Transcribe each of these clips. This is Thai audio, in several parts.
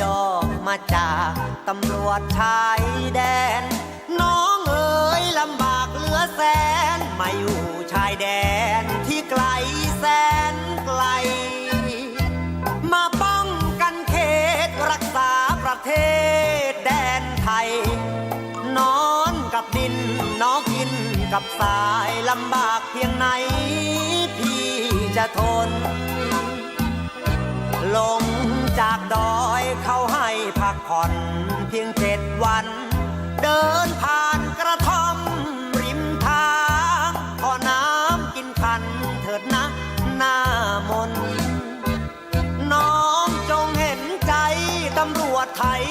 ยอมมาจากตำรวจชายแดน น้องเอ๋ยลำบากเหลือแสนมาอยู่ชายแดนที่ไกลแสนไกล มาป้องกันเขตรักษาประเทศแดนไทย นอนกับดินน้องกินกับสายลำบากเพียงไหนพี่จะทน ลง จากดอยเขาให้พักผ่อนเพียงเจ็ดวัน เดินผ่านกระท่อม ริมทางขอน้ำกินคันเถิดนะหน้ามน น้องจงเห็นใจตำรวจไทย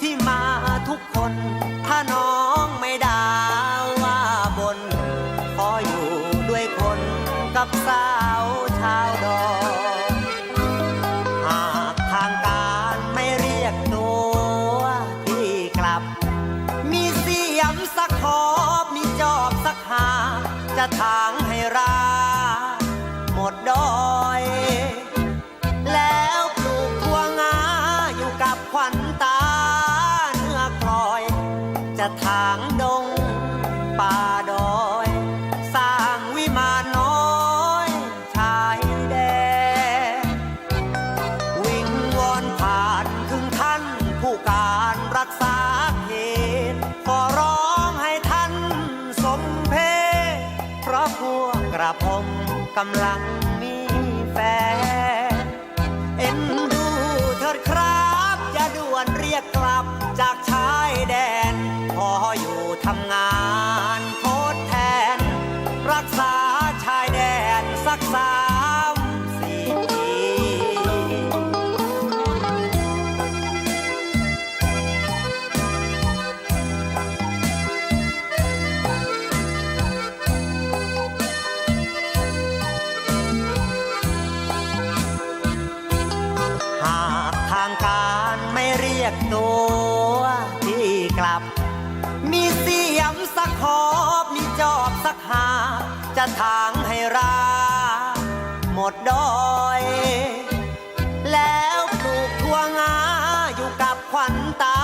ที่มาทุกคนถ้าน้อง สักขอบมีจอบสักหา จะทางให้รา หมดดอย แล้วปลูกทั่วงาอยู่กับขวัญตาเนื้อคลอย จะทางดงป่า กำลังมีแฟน เอ็นดูเถิดครับอย่าด่วนเรียกกลับจากชายแดน พออยู่ทำงานทดแทน รักษาชายแดนสักสา ยกตัวที่กลับ มีเสียมสักขอบมีจอบสักหา จะทางให้รา หมดดอย แล้วปลูกทั่วงาอยู่กับขวัญตา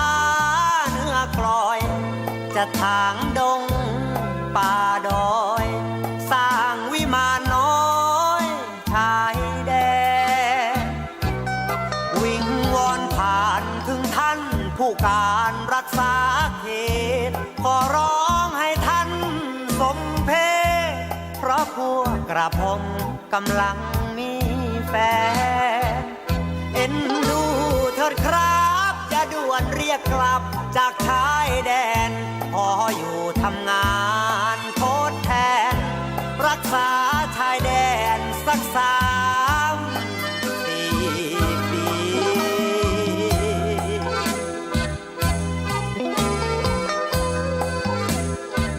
เนื้อกลอย จะทาง ผู้การรักษาเขต ขอร้องให้ท่านสมเพชเพราะพวกกระผมกำลังมีแฟน เอ็นดูเถิดครับ จะด่วนเรียกกลับจากชายแดน พออยู่ทำงานทดแทน รักษาชายแดนสักสา